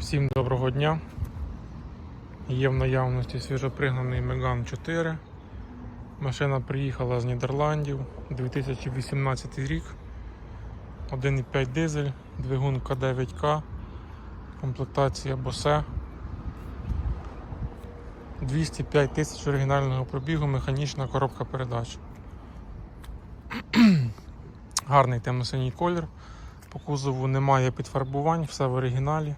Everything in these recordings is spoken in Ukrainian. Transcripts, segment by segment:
Всім доброго дня. Є в наявності свіжопригнаний Megane 4. Машина приїхала з Нідерландів 2018 рік. 1,5 дизель, двигун К9К, комплектація Bose. 205 тисяч оригінального пробігу, механічна коробка передач. Гарний темно-синій колір. По кузову немає підфарбувань, все в оригіналі.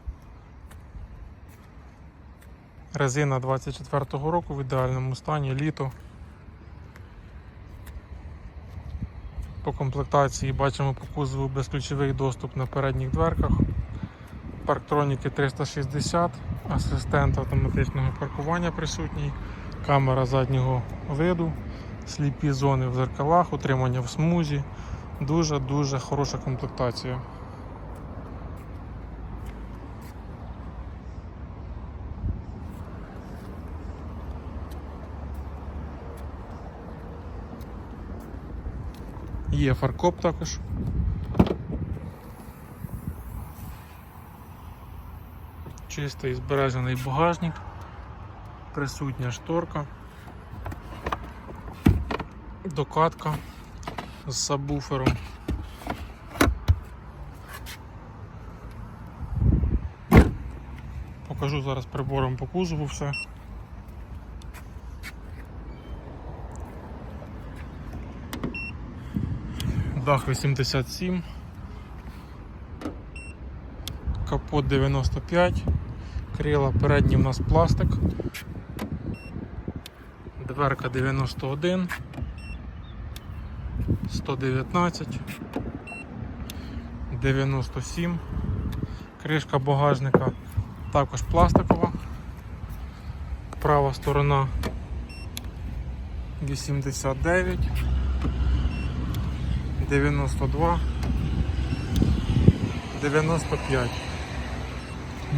Резина 24-го року в ідеальному стані, літо. По комплектації бачимо по кузову безключовий доступ на передніх дверках. Парктроніки 360, асистент автоматичного паркування присутній, камера заднього виду, сліпі зони в зеркалах, утримання в смузі. Дуже-дуже хороша комплектація. Є фаркоп також. Чистий збережений багажник, присутня шторка, докатка з сабвуфером. Покажу зараз прибором по кузову все. Дах 87, капот 95, крила передні в нас пластик, дверка 91, 119, 97, кришка багажника також пластикова, права сторона 89. 92, 95.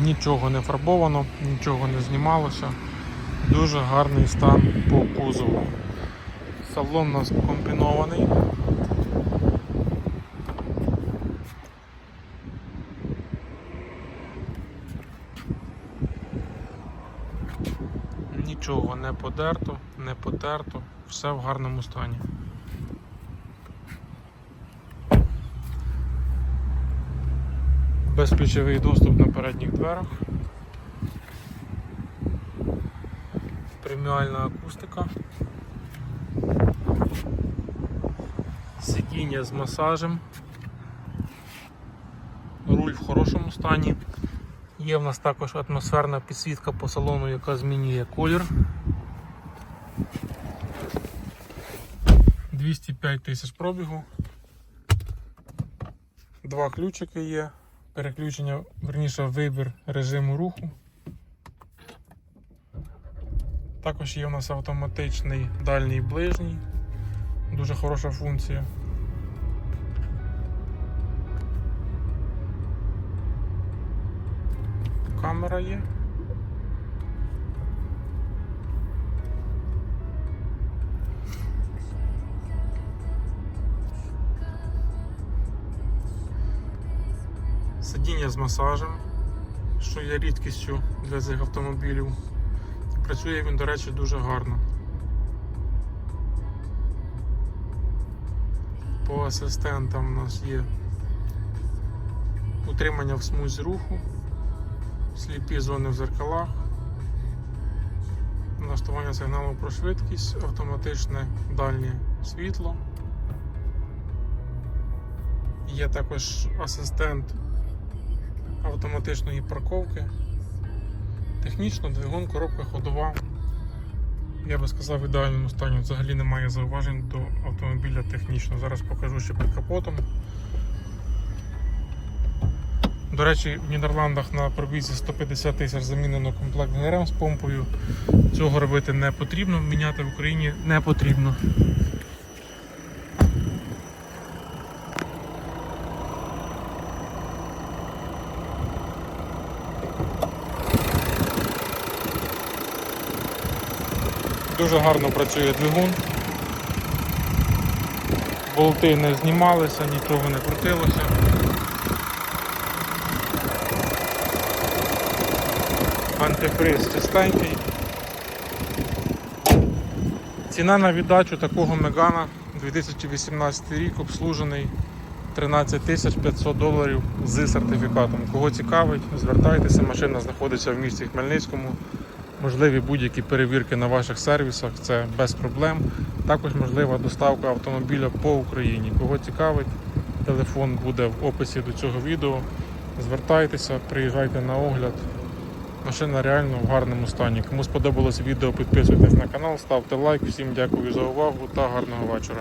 Нічого не фарбовано, нічого не знімалося. Дуже гарний стан по кузову. Салон у нас комбінований. Нічого не подерто, не потерто, все в гарному стані. Безключовий доступ на передніх дверах. Преміальна акустика. Сидіння з масажем. Руль в хорошому стані. Є в нас також атмосферна підсвітка по салону, яка змінює колір. 205 тисяч пробігу. Два ключики є переключення, верніше вибір режиму руху. Також є у нас автоматичний дальній ближній, дуже хороша функція. Камера є. Сидіння з масажем, що є рідкістю для цих автомобілів. Працює він, до речі, дуже гарно. По асистентам у нас є утримання в смузі руху, сліпі зони в зеркалах, налаштування сигналу про швидкість, автоматичне дальнє світло. Є також асистент автоматичної парковки. Технічно двигун, коробка ходова. Я би сказав, в ідеальному стані взагалі немає зауважень до автомобіля технічно. Зараз покажу ще під капотом. До речі, в Нідерландах на пробізі 150 тисяч замінено комплект ГРМ з помпою. Цього робити не потрібно, міняти в Україні не потрібно. Дуже гарно працює двигун. Болти не знімалися, нічого не крутилося. антифриз чистенький. Ціна на віддачу такого Мегана 2018 рік обслужений 13 500 доларів з сертифікатом. Кого цікавить, звертайтеся, машина знаходиться в місті Хмельницькому. Можливі будь-які перевірки на ваших сервісах, це без проблем. Також можлива доставка автомобіля по Україні. Кого цікавить, телефон буде в описі до цього відео. Звертайтеся, приїжджайте на огляд. Машина реально в гарному стані. Кому сподобалось відео, підписуйтесь на канал, ставте лайк. Всім дякую за увагу та гарного вечора.